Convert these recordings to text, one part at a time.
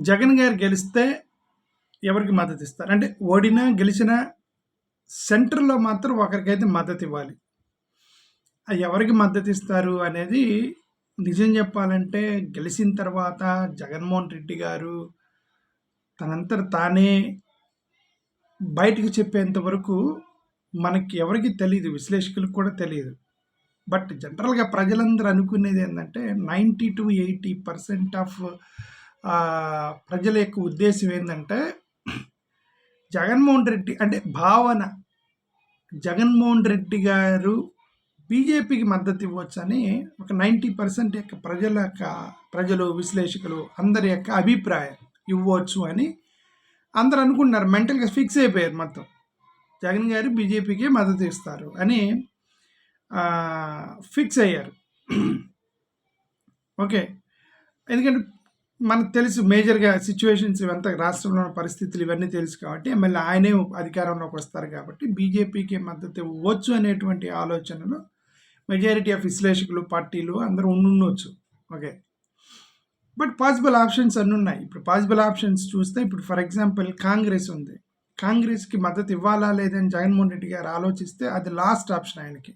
జగన్ గారు గెలిస్తే ఎవరికి మద్దతు ఇస్తారు? అంటే ఓడినా గెలిచినా సెంటర్లో మాత్రం ఒకరికైతే మద్దతు ఇవ్వాలి. ఎవరికి మద్దతు ఇస్తారు అనేది నిజం చెప్పాలంటే గెలిచిన తర్వాత జగన్మోహన్ రెడ్డి గారు తనంతట తానే బయటకు చెప్పేంత వరకు మనకి ఎవరికి తెలియదు విశ్లేషకులకు కూడా తెలియదు. బట్ జనరల్గా ప్రజలందరూ అనుకునేది ఏంటంటే ninety to eighty percent of ప్రజల యొక్క ఉద్దేశం ఏంటంటే జగన్మోహన్ రెడ్డి అంటే భావన. జగన్మోహన్ రెడ్డి గారు బీజేపీకి మద్దతు ఇవ్వచ్చని ఒక నైంటీ పర్సెంట్ యొక్క ప్రజల యొక్క ప్రజలు విశ్లేషకులు అందరి యొక్క అభిప్రాయం ఇవ్వచ్చు అని అందరు అనుకుంటున్నారు. మెంటల్గా ఫిక్స్ అయిపోయారు మొత్తం. జగన్ గారు బీజేపీకి మద్దతు ఇస్తారు అని ఫిక్స్ అయ్యారు. ఓకే. ఎందుకంటే మనకు తెలుసు మేజర్గా సిచ్యువేషన్స్ ఇవంతా రాష్ట్రంలో ఉన్న పరిస్థితులు ఇవన్నీ తెలుసు కాబట్టి మళ్ళీ ఆయనే అధికారంలోకి వస్తారు కాబట్టి బీజేపీకి మద్దతు ఇవ్వచ్చు అనేటువంటి ఆలోచనలు మెజారిటీ ఆఫ్ విశ్లేషకులు పార్టీలు అందరూ ఉండుండొచ్చు. ఓకే. బట్ పాసిబుల్ ఆప్షన్స్ అన్నీ ఉన్నాయి. ఇప్పుడు పాసిబుల్ ఆప్షన్స్ చూస్తే ఇప్పుడు ఫర్ ఎగ్జాంపుల్ కాంగ్రెస్ ఉంది. కాంగ్రెస్కి మద్దతు ఇవ్వాలా లేదని జగన్మోహన్ రెడ్డి గారు ఆలోచిస్తే అది లాస్ట్ ఆప్షన్ ఆయనకి.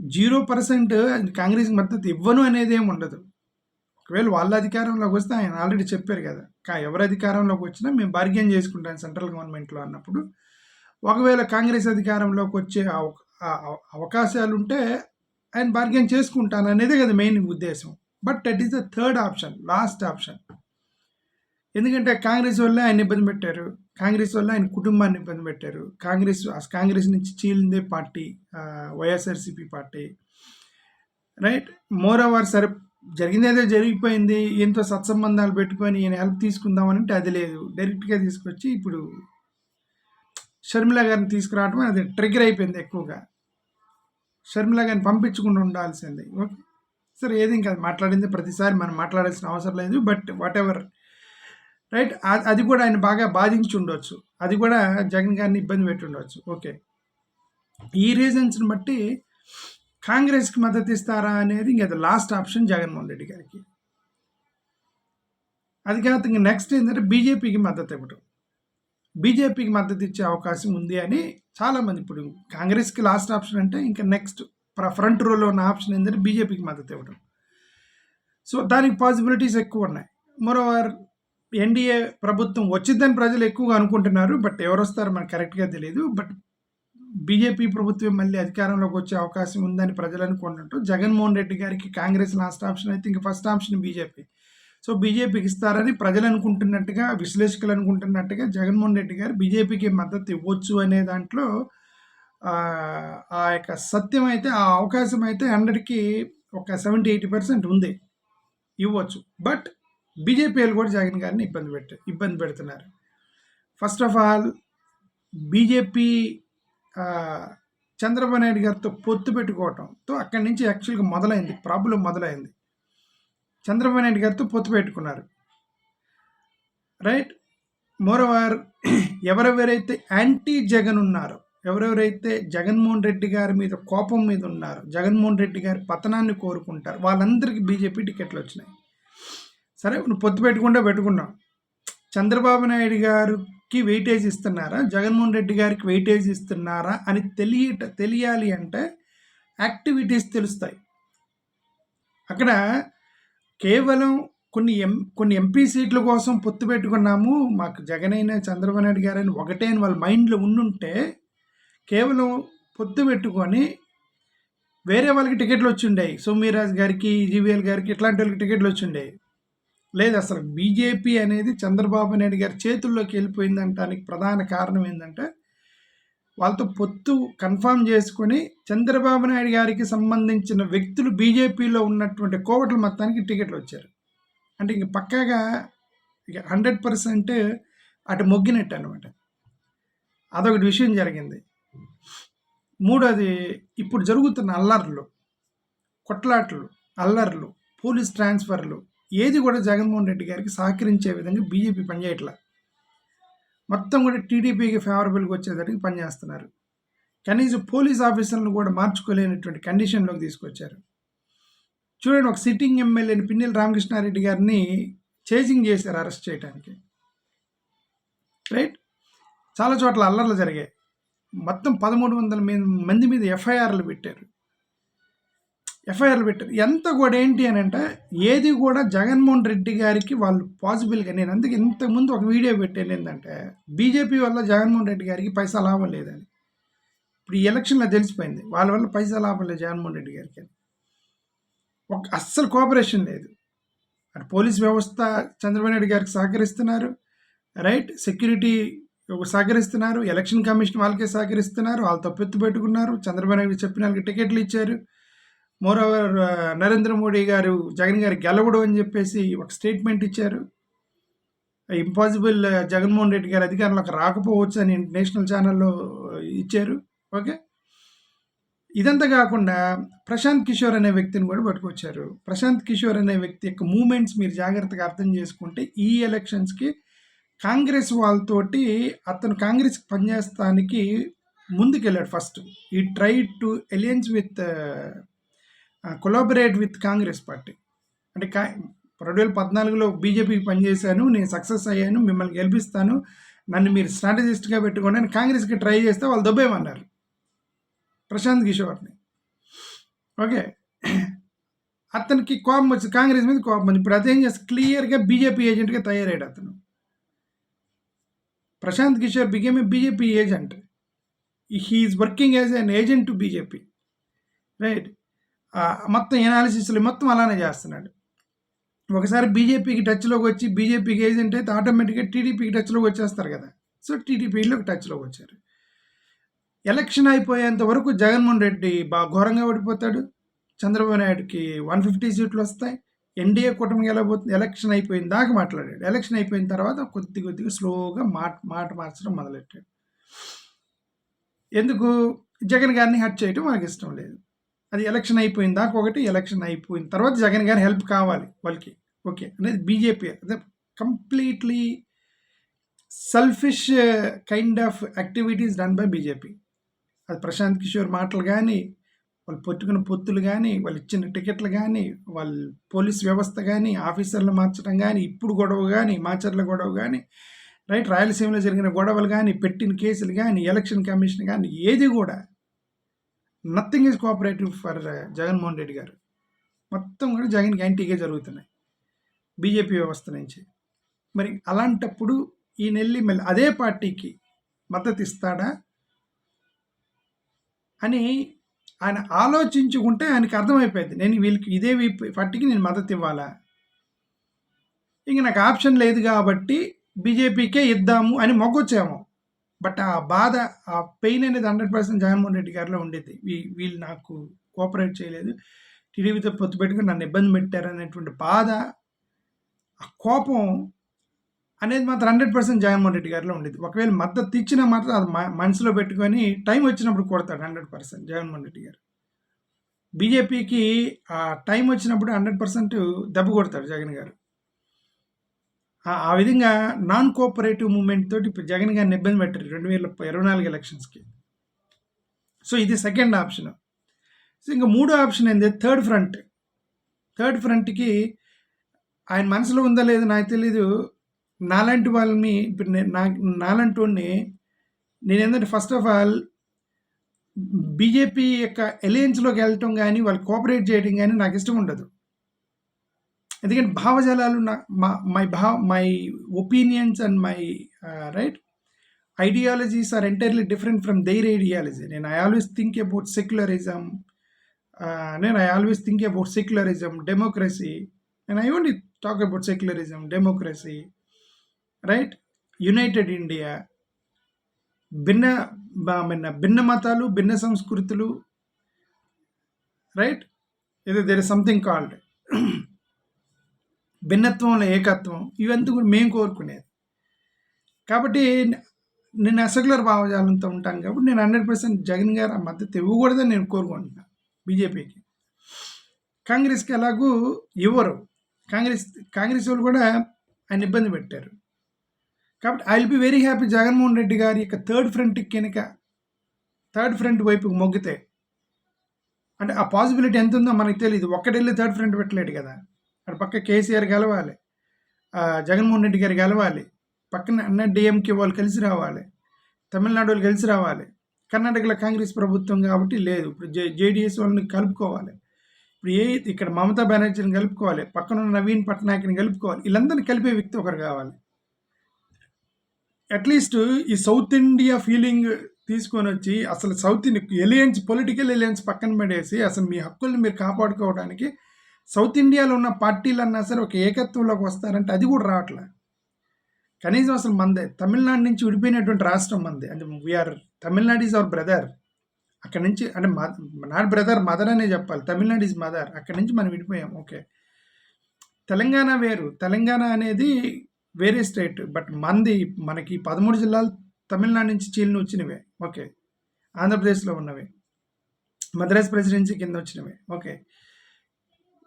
జీరో పర్సెంట్ కాంగ్రెస్కి మద్దతు ఇవ్వను అనేది ఏమి ఉండదు. ఒకవేళ వాళ్ళ అధికారంలోకి వస్తే ఆయన ఆల్రెడీ చెప్పారు కదా కా ఎవరు అధికారంలోకి వచ్చినా మేము బార్గెన్ చేసుకుంటాం సెంట్రల్ గవర్నమెంట్లో అన్నప్పుడు. ఒకవేళ కాంగ్రెస్ అధికారంలోకి వచ్చే అవకాశాలు ఉంటే ఆయన బార్గెన్ చేసుకుంటాను అనేది కదా మెయిన్ ఉద్దేశం. But that is the third option last option. ఎందుకంటే కాంగ్రెస్ వల్లే ఆయన ఇబ్బంది పెట్టారు కాంగ్రెస్ వల్ల ఆయన కుటుంబాన్ని ఇబ్బంది పెట్టారు. కాంగ్రెస్ కాంగ్రెస్ నుంచి చీలిందే party YSRCP party. Right? Moreover సరే జరిగిందేదో జరిగిపోయింది ఈయనతో సత్సంబంధాలు పెట్టుకొని ఈయన హెల్ప్ తీసుకుందామని అంటే అది లేదు. డైరెక్ట్గా తీసుకొచ్చి ఇప్పుడు షర్మిల గారిని తీసుకురావటం అది ట్రిగర్ అయిపోయింది ఎక్కువగా. షర్మిల గారిని పంపించకుండా ఉండాల్సింది. ఓకే? సరే ఏది ఇంకా మాట్లాడింది ప్రతిసారి మనం మాట్లాడాల్సిన అవసరం లేదు బట్ వాట్ ఎవర్ రైట్ అది కూడా ఆయన బాగా బాధించి ఉండొచ్చు. అది కూడా జగన్ గారిని ఇబ్బంది పెట్టి ఉండవచ్చు ఓకే? ఈ రీజన్స్ని బట్టి కాంగ్రెస్కి మద్దతు ఇస్తారా అనేది ఇంకా లాస్ట్ ఆప్షన్ జగన్మోహన్ రెడ్డి గారికి. అది కాదు ఇంకా నెక్స్ట్ ఏంటంటే బీజేపీకి మద్దతు ఇవ్వడం బీజేపీకి మద్దతు ఇచ్చే అవకాశం ఉంది అని చాలామంది ఇప్పుడు కాంగ్రెస్కి లాస్ట్ ఆప్షన్ అంటే ఇంకా నెక్స్ట్ ఫ్రంట్ రోలో ఉన్న ఆప్షన్ ఏంటంటే బీజేపీకి మద్దతు ఇవ్వడం సో దానికి పాసిబిలిటీస్ ఎక్కువ ఉన్నాయి. మరోవర్ ఎన్డీఏ ప్రభుత్వం వచ్చిందని ప్రజలు ఎక్కువగా అనుకుంటున్నారు బట్ ఎవరు వస్తారో మనకు కరెక్ట్గా తెలియదు బట్ బీజేపీ ప్రభుత్వం మళ్ళీ అధికారంలోకి వచ్చే అవకాశం ఉందని ప్రజలు అనుకుంటుంటూ జగన్మోహన్ రెడ్డి గారికి కాంగ్రెస్ లాస్ట్ ఆప్షన్ అయితే ఇంకా ఫస్ట్ ఆప్షన్ బీజేపీ. సో బీజేపీకి ఇస్తారని ప్రజలు అనుకుంటున్నట్టుగా విశ్లేషకులు అనుకుంటున్నట్టుగా జగన్మోహన్ రెడ్డి గారు బీజేపీకి మద్దతు ఇవ్వచ్చు అనే దాంట్లో ఆ యొక్క సత్యం అయితే ఆ అవకాశం అయితే హండ్రెడ్కి ఒక సెవెంటీ ఎయిటీ పర్సెంట్ ఉంది. ఇవ్వచ్చు. బట్ బీజేపీలు కూడా జగన్ గారిని ఇబ్బంది పెట్ట ఇబ్బంది పెడుతున్నారు. First of all BJP Chandrababu Naidu గారితో పొత్తు పెట్టుకోవటంతో అక్కడి నుంచి యాక్చువల్గా మొదలైంది ప్రాబ్లం మొదలైంది. చంద్రబాబు నాయుడు గారితో పొత్తు పెట్టుకున్నారు. రైట్? మోరవర్ ఎవరెవరైతే యాంటీ జగన్ ఉన్నారో ఎవరెవరైతే జగన్మోహన్ రెడ్డి గారి మీద కోపం మీద ఉన్నారు జగన్మోహన్ రెడ్డి గారి పతనాన్ని కోరుకుంటారు వాళ్ళందరికీ బీజేపీ టికెట్లు వచ్చినాయి. సరే నువ్వు పొత్తు పెట్టుకుంటే పెట్టుకున్నావు. చంద్రబాబు నాయుడు గారు కి వెయిటేజ్ ఇస్తున్నారా? జగన్మోహన్ రెడ్డి గారికి వెయిటేజ్ ఇస్తున్నారా? అని తెలియట తెలియాలి అంటే యాక్టివిటీస్ తెలుస్తాయి. అక్కడ కేవలం కొన్ని ఎం కొన్ని ఎంపీ సీట్ల కోసం పొత్తు పెట్టుకున్నాము. మాకు జగన్ అయినా చంద్రబాబు నాయుడు గారని ఒకటే అని వాళ్ళ మైండ్లో ఉండుంటే కేవలం పొత్తు పెట్టుకొని వేరే వాళ్ళకి టికెట్లు వచ్చిండేవి సోమ్యరాజ్ గారికి జీవీఎల్ గారికి ఇట్లాంటి వాళ్ళకి టికెట్లు వచ్చిండేవి లేదు అసలు బీజేపీ అనేది చంద్రబాబు నాయుడు గారి చేతుల్లోకి వెళ్ళిపోయిందంటానికి ప్రధాన కారణం ఏంటంటే వాళ్ళతో పొత్తు కన్ఫామ్ చేసుకొని చంద్రబాబు నాయుడు గారికి సంబంధించిన వ్యక్తులు బీజేపీలో ఉన్నటువంటి కోవట్ల మొత్తానికి టికెట్లు వచ్చారు. అంటే ఇంక పక్కాగా ఇక హండ్రెడ్ పర్సెంట్ అటు మొగ్గినట్టు అనమాట అదొకటి విషయం జరిగింది. మూడోది ఇప్పుడు జరుగుతున్న అల్లర్లు కొట్లాట్లు అల్లర్లు పోలీస్ ట్రాన్స్ఫర్లు ఏది కూడా జగన్మోహన్ రెడ్డి గారికి సహకరించే విధంగా బీజేపీ పనిచేయట్లా. మొత్తం కూడా టీడీపీకి ఫేవరబుల్గా వచ్చేసరికి పనిచేస్తున్నారు. కనీసం పోలీస్ ఆఫీసర్లను కూడా మార్చుకోలేనటువంటి కండిషన్లోకి తీసుకొచ్చారు. చూడండి ఒక సిట్టింగ్ ఎమ్మెల్యేని పిన్నెల రామకృష్ణారెడ్డి గారిని చేజింగ్ చేశారు అరెస్ట్ చేయడానికి రైట్? చాలా చోట్ల అల్లర్లు జరిగాయి. మొత్తం పదమూడు వందల మంది మీద ఎఫ్ఐఆర్లు పెట్టారు. ఎఫ్ఐఆర్లు పెట్టారు. ఎంత కూడా ఏంటి అని అంటే ఏది కూడా జగన్మోహన్ రెడ్డి గారికి వాళ్ళు పాసిబుల్గా నేను అందుకే ఇంతకుముందు ఒక వీడియో పెట్టాను ఏంటంటే బీజేపీ వల్ల జగన్మోహన్ రెడ్డి గారికి పైసా లాభం లేదని. ఇప్పుడు ఈ ఎలక్షన్లో తెలిసిపోయింది. వాళ్ళ వల్ల పైసా లాభం లేదు జగన్మోహన్ రెడ్డి గారికి ఒక అస్సలు కోఆపరేషన్ లేదు. అటు పోలీస్ వ్యవస్థ చంద్రబాబు నాయుడు గారికి సహకరిస్తున్నారు. రైట్? సెక్యూరిటీ సహకరిస్తున్నారు. ఎలక్షన్ కమిషన్ వాళ్ళకే సహకరిస్తున్నారు. వాళ్ళతో పెత్తు పెట్టుకున్నారు. చంద్రబాబు నాయుడు చెప్పిన వాళ్ళకి టికెట్లు ఇచ్చారు. మోరోవర్ నరేంద్ర మోడీ గారు జగన్ గారు గెలవడు అని చెప్పేసి ఒక స్టేట్మెంట్ ఇచ్చారు. ఇంపాసిబుల్ uh, జగన్మోహన్ రెడ్డి గారు అధికారంలోకి రాకపోవచ్చు అని నేషనల్ ఛానల్లో uh, ఇచ్చారు. ఓకే ఇదంతా కాకుండా ప్రశాంత్ కిషోర్ అనే వ్యక్తిని కూడా పట్టుకొచ్చారు. ప్రశాంత్ కిషోర్ అనే వ్యక్తి యొక్క మూమెంట్స్ మీరు జాగ్రత్తగా అర్థం చేసుకుంటే ఈ ఎలక్షన్స్కి కాంగ్రెస్ వాళ్ళతోటి అతను కాంగ్రెస్కి పనిచేస్తానికి ముందుకెళ్ళాడు ఫస్ట్ ఈ try to alliance with collaborate with Congress party అంటే కా రెండు వేల పద్నాలుగులో బీజేపీకి పనిచేశాను నేను సక్సెస్ అయ్యాను మిమ్మల్ని గెలిపిస్తాను నన్ను మీరు స్ట్రాటజిస్ట్గా పెట్టుకోండి అని కాంగ్రెస్కి ట్రై చేస్తే వాళ్ళు దొబ్బేమన్నారు ప్రశాంత్ కిషోర్ని. ఓకే. అతనికి కోపం వచ్చి కాంగ్రెస్ మీద కోపం వచ్చింది. ఇప్పుడు అదేం చేస్తే క్లియర్గా బీజేపీ ఏజెంట్గా తయారయ్యాడు అతను. Prashant Kishor became a BJP agent he is working as an agent to BJP right మొత్తం ఎనాలిసిస్లు మొత్తం అలానే చేస్తున్నాడు. ఒకసారి బీజేపీకి టచ్లోకి వచ్చి బీజేపీకి ఏజెంట్ అయితే ఆటోమేటిక్గా టీడీపీకి టచ్లోకి వచ్చేస్తారు కదా. సో టీడీపీలోకి టచ్లోకి వచ్చారు. ఎలక్షన్ అయిపోయేంత వరకు జగన్మోహన్ రెడ్డి బాగా ఘోరంగా ఓడిపోతాడు. చంద్రబాబు నాయుడుకి వన్ ఫిఫ్టీ సీట్లు వస్తాయి. ఎన్డీఏ కూటమి గెలవబోతుంది ఎలక్షన్ అయిపోయిన దాకా మాట్లాడాడు. ఎలక్షన్ అయిపోయిన తర్వాత కొద్ది కొద్దిగా స్లోగా మాట మాట మార్చడం మొదలెట్టాడు. ఎందుకు? జగన్ గారిని హట్ చేయడం మనకి ఇష్టం లేదు. అది ఎలక్షన్ అయిపోయిన దాకా ఒకటి ఎలక్షన్ అయిపోయిన తర్వాత జగన్ గారి హెల్ప్ కావాలి వాళ్ళకి. ఓకే. అనేది బీజేపీ అదే completely selfish kind of activities done by BJP అది ప్రశాంత్ కిషోర్ మాటలు కానీ వాళ్ళు పెట్టుకున్న పొత్తులు కానీ వాళ్ళు ఇచ్చిన టికెట్లు కానీ వాళ్ళ పోలీస్ వ్యవస్థ కానీ ఆఫీసర్లు మార్చడం కానీ ఇప్పుడు గొడవ కానీ మాచర్ల గొడవ కానీ రైట్ రాయలసీమలో జరిగిన గొడవలు కానీ పెట్టిన కేసులు కానీ ఎలక్షన్ కమిషన్ కానీ ఏది కూడా nothing is cooperative for Jaganmohan Reddy garu. మొత్తం కూడా జగన్కి యాంటీగా జరుగుతున్నాయి. బీజేపీ వ్యవస్థ నుంచి. మరి అలాంటప్పుడు ఈ నెల్లి మళ్ళీ అదే పార్టీకి మద్దతు ఇస్తాడా? అని ఆయన ఆలోచించుకుంటే ఆయనకి అర్థమైపోయింది. నేను వీళ్ళకి ఇదే పార్టీకి నేను మద్దతు ఇవ్వాలా? ఇంక నాకు ఆప్షన్ లేదు కాబట్టి బీజేపీకే ఇద్దాము అని మొగ్గొచ్చాము. బట్ ఆ బాధ ఆ పెయిన్ అనేది హండ్రెడ్ పర్సెంట్ జగన్మోహన్ రెడ్డి గారిలో ఉండేది. వీళ్ళు నాకు కోఆపరేట్ చేయలేదు. టీడీపీతో పొత్తు పెట్టుకుని నన్ను ఇబ్బంది పెట్టారు అనేటువంటి బాధ ఆ కోపం అనేది మాత్రం హండ్రెడ్ పర్సెంట్ జగన్మోహన్ రెడ్డి గారిలో ఉండేది. ఒకవేళ మద్దతు ఇచ్చినా మాత్రం అది మనసులో పెట్టుకొని టైం వచ్చినప్పుడు కొడతాడు హండ్రెడ్ పర్సెంట్ జగన్మోహన్ రెడ్డి గారు. బీజేపీకి ఆ టైం వచ్చినప్పుడు హండ్రెడ్ పర్సెంట్ దెబ్బ కొడతాడు జగన్ గారు. ఆ విధంగా నాన్ కోఆపరేటివ్ మూమెంట్ తోటి ఇప్పుడు జగన్ గారిని ఇబ్బంది పెట్టారు రెండు వేల ఇరవై నాలుగు ఎలక్షన్స్కి సో ఇది సెకండ్ ఆప్షన్ సో ఇంకా మూడో ఆప్షన్ ఏంది? థర్డ్ ఫ్రంట్ థర్డ్ ఫ్రంట్కి ఆయన మనసులో ఉందా లేదో నాకు తెలీదు. నాలాంటి వాళ్ళని ఇప్పుడు నేను నా నాలాంటి వాడిని నేను ఏంటంటే ఫస్ట్ ఆఫ్ ఆల్ బీజేపీ యొక్క ఎలయన్స్లోకి వెళ్ళటం కానీ వాళ్ళు కోఆపరేట్ చేయడం కానీ నాకు ఇష్టం ఉండదు. ఎందుకంటే భావజాలాలు నా మై భావ my opinions and my right ideologies are entirely different from their ideology నేను I always think about secularism నేను I always think about secularism democracy నేను I only talk about secularism democracy right united India భిన్న భిన్న మతాలు భిన్న సంస్కృతులు right ఇది there is something called భిన్నత్వంలో ఏకత్వం ఇవంతా కూడా మేము కోరుకునేది. కాబట్టి నేను అసగులర్ భావజాలంతో ఉంటాను కాబట్టి నేను హండ్రెడ్ పర్సెంట్ జగన్ గారు ఆ మద్దతు ఇవ్వకూడదని నేను కోరుకుంటున్నాను బీజేపీకి. కాంగ్రెస్కి ఎలాగూ ఇవ్వరు. కాంగ్రెస్ కాంగ్రెస్ వాళ్ళు కూడా ఆయన ఇబ్బంది పెట్టారు. కాబట్టి I will be very happy Jaganmohan Reddy గారి యొక్క థర్డ్ ఫ్రంట్కి కనుక థర్డ్ ఫ్రంట్ వైపుకి మొగ్గితే అంటే ఆ పాసిబిలిటీ ఎంత ఉందో మనకు తెలియదు ఒక్కడెళ్ళి థర్డ్ ఫ్రంట్ పెట్టలేడు కదా. అక్కడ పక్క కేసీఆర్ గెలవాలి. జగన్మోహన్ రెడ్డి గారు గెలవాలి. పక్కన అన్న డిఎంకే వాళ్ళు కలిసి రావాలి. తమిళనాడు వాళ్ళు కలిసి రావాలి. కర్ణాటకలో కాంగ్రెస్ ప్రభుత్వం కాబట్టి లేదు. ఇప్పుడు జే జేడిఎస్ వాళ్ళని కలుపుకోవాలి. ఇప్పుడు ఏ ఇక్కడ మమతా బెనర్జీని కలుపుకోవాలి. పక్కన ఉన్న నవీన్ పట్నాయక్ని కలుపుకోవాలి. వీళ్ళందరినీ కలిపే వ్యక్తి ఒకరు కావాలి. అట్లీస్ట్ ఈ సౌత్ ఇండియా ఫీలింగ్ తీసుకొని వచ్చి అసలు south India alliances political alliances పక్కన పడేసి అసలు మీ హక్కుల్ని మీరు కాపాడుకోవడానికి సౌత్ ఇండియాలో ఉన్న పార్టీలు అన్నా సరే ఒక ఏకత్వంలోకి వస్తారంటే అది కూడా రావట్లే. కనీసం అసలు మందే తమిళనాడు నుంచి విడిపోయినటువంటి రాష్ట్రం మంది. అంటే we are Tamil Nadu is our brother అక్కడ నుంచి అంటే నాట్ బ్రదర్ మదర్ అనే చెప్పాలి. తమిళనాడు ఈజ్ మదర్ అక్కడ నుంచి మనం విడిపోయాం. ఓకే. తెలంగాణ వేరు. తెలంగాణ అనేది వేరే స్టేట్. బట్ మంది మనకి పదమూడు జిల్లాలు తమిళనాడు నుంచి చీలిని వచ్చినవే. ఓకే. ఆంధ్రప్రదేశ్లో ఉన్నవి. మద్రాస్ ప్రెసిడెన్సీ కింద వచ్చినవి. ఓకే.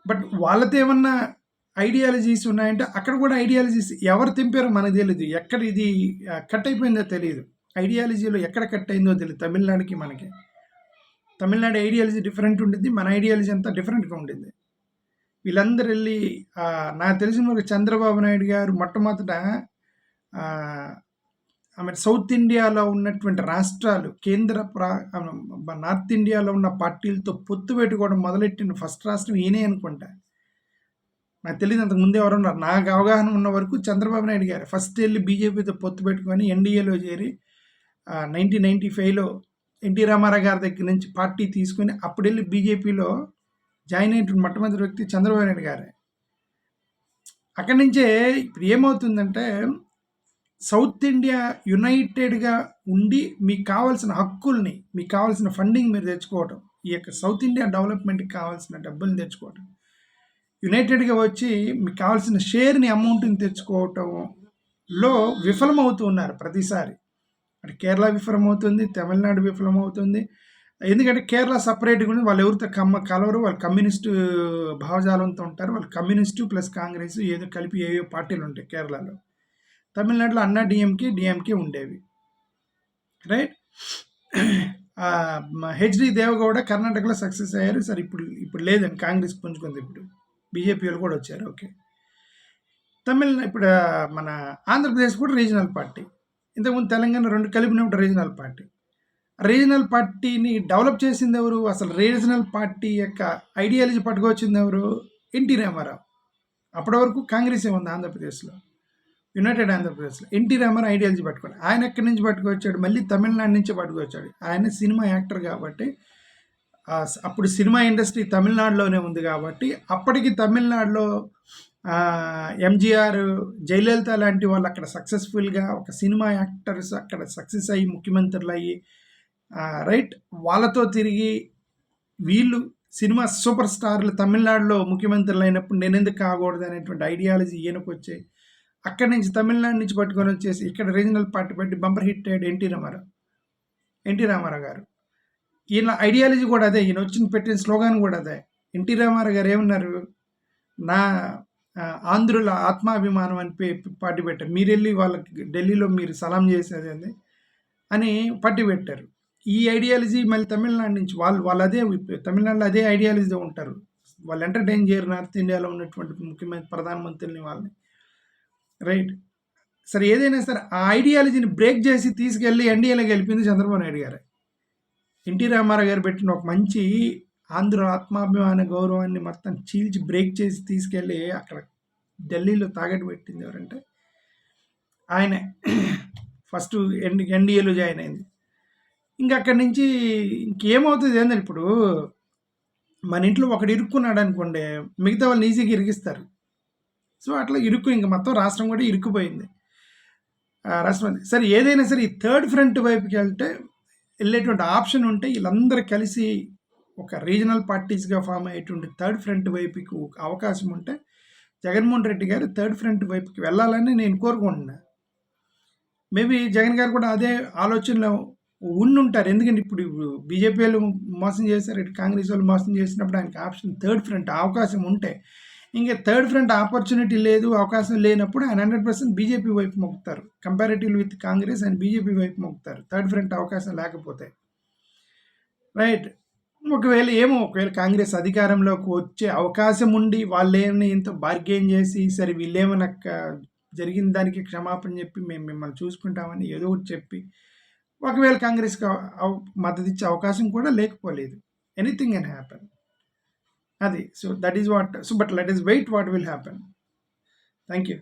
బట్ వాళ్ళతో ఏమన్నా ఐడియాలజీస్ ఉన్నాయంటే అక్కడ కూడా ఐడియాలజీస్ ఎవరు తెంపారో మనకు తెలియదు ఎక్కడ ఇది కట్ అయిపోయిందో తెలియదు ఐడియాలజీలో ఎక్కడ కట్ అయిందో తెలియదు తమిళనాడుకి మనకి. తమిళనాడు ఐడియాలజీ డిఫరెంట్ ఉండింది మన ఐడియాలజీ అంతా డిఫరెంట్గా ఉండింది వీళ్ళందరూ వెళ్ళి నాకు తెలిసిన ఒక చంద్రబాబు నాయుడు గారు మొట్టమొదట ఆమె సౌత్ ఇండియాలో ఉన్నటువంటి రాష్ట్రాలు కేంద్ర ప్రా నార్త్ ఇండియాలో ఉన్న పార్టీలతో పొత్తు పెట్టుకోవడం మొదలెట్టిన ఫస్ట్ రాష్ట్రం ఈయనే అనుకుంటా. నాకు తెలియదు అంతకు ముందే ఎవరు ఉన్నారు. నాకు అవగాహన ఉన్న వరకు చంద్రబాబు నాయుడు గారు ఫస్ట్ వెళ్ళి బీజేపీతో పొత్తు పెట్టుకొని ఎన్డీఏలో చేరి నైన్టీన్ నైంటీ ఫైవ్లో ఎన్టీ రామారావు గారి దగ్గర నుంచి పార్టీ తీసుకుని అప్పుడు వెళ్ళి బీజేపీలో జాయిన్ అయినటువంటి మొట్టమొదటి వ్యక్తి చంద్రబాబు నాయుడు గారే. అక్కడి నుంచే ఇప్పుడు ఏమవుతుందంటే సౌత్ ఇండియా యునైటెడ్గా ఉండి మీకు కావాల్సిన హక్కుల్ని మీకు కావాల్సిన ఫండింగ్ మీరు తెచ్చుకోవటం ఈ యొక్క సౌత్ ఇండియా డెవలప్మెంట్కి కావాల్సిన డబ్బుల్ని తెచ్చుకోవటం యునైటెడ్గా వచ్చి మీకు కావాల్సిన షేర్ని అమౌంట్ని తెచ్చుకోవటంలో విఫలమవుతూ ఉన్నారు ప్రతిసారి. అటు కేరళ విఫలమవుతుంది తమిళనాడు విఫలమవుతుంది. ఎందుకంటే కేరళ సపరేట్గా ఉంది వాళ్ళు ఎవరితో కమ్మ కలవరు వాళ్ళు కమ్యూనిస్టు భావజాలంతో ఉంటారు వాళ్ళు కమ్యూనిస్టు ప్లస్ కాంగ్రెస్ ఏదో కలిపి ఏవో పార్టీలు ఉంటాయి కేరళలో. తమిళనాడులో అన్నా డిఎంకి డిఎంకి ఉండేవి. రైట్ హెచ్డి దేవగౌడ కర్ణాటకలో సక్సెస్ అయ్యారు. సార్ ఇప్పుడు ఇప్పుడు లేదండి. కాంగ్రెస్ పుంజుకుంది ఇప్పుడు. బీజేపీ వాళ్ళు కూడా వచ్చారు. ఓకే. తమిళ ఇప్పుడు మన ఆంధ్రప్రదేశ్ కూడా రీజనల్ పార్టీ. ఇంతకుముందు తెలంగాణ రెండు కలిపినప్పుడు రీజనల్ పార్టీ. రీజనల్ పార్టీని డెవలప్ చేసింది ఎవరు? అసలు రీజనల్ పార్టీ యొక్క ఐడియాలజీ పట్టుకొచ్చింది ఎవరు? ఎన్టీ రామారావు. అప్పటి వరకు కాంగ్రెస్ ఉంది ఆంధ్రప్రదేశ్లో? యునైటెడ్ ఆంధ్రప్రదేశ్లో ఎన్టీ రామారావు ఐడియాలజీ పట్టుకొని. ఆయన ఎక్కడి నుంచి పట్టుకొచ్చాడు? మళ్ళీ తమిళనాడు నుంచి పట్టుకొచ్చాడు. ఆయన సినిమా యాక్టర్ కాబట్టి అప్పుడు సినిమా ఇండస్ట్రీ తమిళనాడులోనే ఉంది కాబట్టి అప్పటికి తమిళనాడులో ఎంజీఆర్ జయలలిత లాంటి వాళ్ళు అక్కడ సక్సెస్ఫుల్గా ఒక సినిమా యాక్టర్స్ అక్కడ సక్సెస్ అయ్యి ముఖ్యమంత్రులు అయ్యి రైట్? వాళ్ళతో తిరిగి వీళ్ళు సినిమా సూపర్ స్టార్లు తమిళనాడులో ముఖ్యమంత్రులు అయినప్పుడు నేను ఎందుకు కాకూడదు అనేటువంటి ఐడియాలజీ ఈయనకు వచ్చాయి అక్కడి నుంచి తమిళనాడు నుంచి పట్టుకొని వచ్చేసి ఇక్కడ రీజనల్ పార్టీ పెట్టి బంపర్ హిట్ అయ్యాడు ఎన్టీ రామారావు. ఎన్టీ రామారావు గారు. ఈయన ఐడియాలజీ కూడా అదే ఈయన వచ్చిన పెట్టిన స్లోగాన్ కూడా అదే. ఎన్టీ రామారావు గారు ఏమన్నారు? నా ఆంధ్రుల ఆత్మాభిమానం అని పే పార్టీ పెట్టారు. మీరు వెళ్ళి వాళ్ళకి ఢిల్లీలో మీరు సలాం చేసేది అని అని పార్టీ పెట్టారు. ఈ ఐడియాలజీ మళ్ళీ తమిళనాడు నుంచి వాళ్ళు వాళ్ళు అదే తమిళనాడులో అదే ఐడియాలజీ ఉంటారు. వాళ్ళు ఎంటర్టైన్ చేయరు నార్త్ ఇండియాలో ఉన్నటువంటి ముఖ్యమైన ప్రధానమంత్రిని వాళ్ళని. రైట్. సరే ఏదైనా సరే ఆ ఐడియాలజీని బ్రేక్ చేసి తీసుకెళ్ళి ఎన్డీఏలో గెలిపింది చంద్రబాబు నాయుడు గారు. ఎన్టీ రామారావు గారు పెట్టిన ఒక మంచి ఆంధ్ర ఆత్మాభిమాన గౌరవాన్ని మొత్తం చీల్చి బ్రేక్ చేసి తీసుకెళ్ళి అక్కడ ఢిల్లీలో తాగట్టు పెట్టింది ఎవరంటే ఆయన ఫస్ట్ ఎన్ ఎన్డీఏలో జాయిన్ అయింది. ఇంకా అక్కడి నుంచి ఇంకేమవుతుంది ఏంటంటే ఇప్పుడు మన ఇంట్లో ఒకడు ఇరుక్కున్నాడు అనుకోండి మిగతా వాళ్ళని ఈజీగా ఇరిగిస్తారు సో అట్లా ఇరుక్కు ఇంక మొత్తం రాష్ట్రం కూడా ఇరుక్కుపోయింది. రాష్ట్రం సరే ఏదైనా సరే ఈ థర్డ్ ఫ్రంట్ వైపుకి వెళ్తే వెళ్ళేటువంటి ఆప్షన్ ఉంటే వీళ్ళందరూ కలిసి ఒక రీజనల్ పార్టీస్గా ఫామ్ అయ్యేటువంటి థర్డ్ ఫ్రంట్ వైపుకి ఒక అవకాశం ఉంటే జగన్మోహన్ రెడ్డి గారు థర్డ్ ఫ్రంట్ వైపుకి వెళ్ళాలని నేను కోరుకుంటున్నా. మేబీ జగన్ గారు కూడా అదే ఆలోచనలో ఉండుంటారు. ఎందుకంటే ఇప్పుడు బీజేపీ వాళ్ళు మోసం చేశారు ఇటు కాంగ్రెస్ వాళ్ళు మోసం చేసినప్పుడు ఆయనకి ఆప్షన్ థర్డ్ ఫ్రంట్ అవకాశం ఉంటే ఇంకా థర్డ్ ఫ్రంట్ ఆపర్చునిటీ లేదు అవకాశం లేనప్పుడు ఆయన హండ్రెడ్ పర్సెంట్ బీజేపీ వైపు మొక్కుతారు. Comparative with Congress and BJP వైపు మొక్కుతారు. థర్డ్ ఫ్రంట్ అవకాశం లేకపోతే. రైట్. ఒకవేళ ఏమో ఒకవేళ కాంగ్రెస్ అధికారంలోకి వచ్చే అవకాశం ఉండి వాళ్ళేమని ఇంత బార్గెయిన్ చేసి సరే వీళ్ళేమైనా జరిగిన దానికి క్షమాపణ చెప్పి మేము మిమ్మల్ని చూసుకుంటామని ఏదో ఒకటి చెప్పి ఒకవేళ కాంగ్రెస్కి మద్దతు ఇచ్చే అవకాశం కూడా లేకపోలేదు. ఎనీథింగ్ కెన్ హ్యాపెన్ అది so that is what so but let us wait what will happen thank you